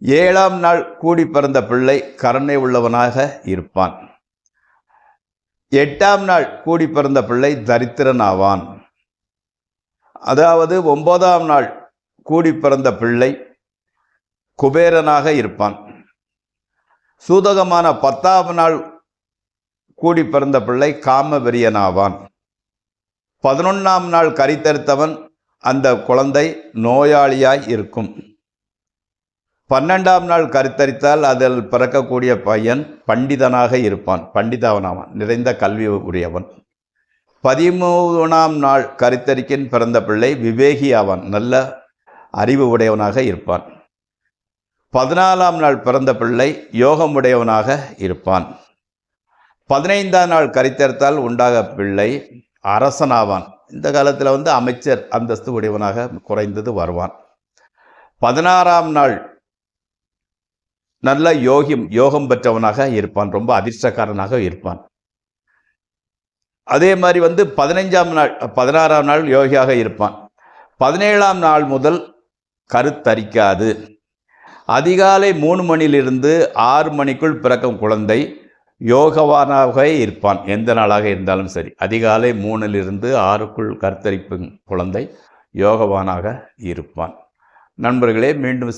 ஏழாம் நாள் கூடி பிறந்த பிள்ளை கருணை உள்ளவனாக இருப்பான். எட்டாம் நாள் கூடி பிறந்த பிள்ளை தரித்திரன் ஆவான் அதாவது ஒன்பதாம் நாள் கூடி பிறந்த பிள்ளை குபேரனாக இருப்பான். சூதகமான பத்தாம் நாள் கூடி பிறந்த பிள்ளை காமவெறியனாவான். பதினொன்றாம் நாள் கரித்தரித்தவன் அந்த குழந்தை நோயாளியாய் இருக்கும். பன்னெண்டாம் நாள் கருத்தரித்தால் அதில் பிறக்கக்கூடிய பையன் பண்டிதனாக இருப்பான். பண்டிதவனாவான். நிறைந்த கல்வி உடையவன். பதிமூணாம் நாள் கருத்தரிக்கின் பிறந்த பிள்ளை விவேகி ஆவான் நல்ல அறிவு உடையவனாக இருப்பான். பதினாலாம் நாள் பிறந்த பிள்ளை யோகம் உடையவனாக இருப்பான். பதினைந்தாம் நாள் கரித்தரித்தால் உண்டாக பிள்ளை அரசனாவான். இந்த காலத்தில் வந்து அமைச்சர் அந்தஸ்து உடையவனாக குறைந்தது வருவான். பதினாறாம் நாள் நல்ல யோகிம் யோகம் பெற்றவனாக இருப்பான் ரொம்ப அதிர்ஷ்டக்காரனாக இருப்பான். அதே மாதிரி வந்து பதினைஞ்சாம் நாள் பதினாறாம் நாள் யோகியாக இருப்பான். பதினேழாம் நாள் முதல் கருத்தரிக்காது. அதிகாலை மூணு மணியிலிருந்து ஆறு மணிக்குள் பிறக்கும் குழந்தை யோகவானாக இருப்பான். எந்த நாளாக இருந்தாலும் சரி. அதிகாலை மூணிலிருந்து ஆறுக்குள் கருத்தரிப்பும் குழந்தை யோகவானாக இருப்பான். நண்பர்களே மீண்டும்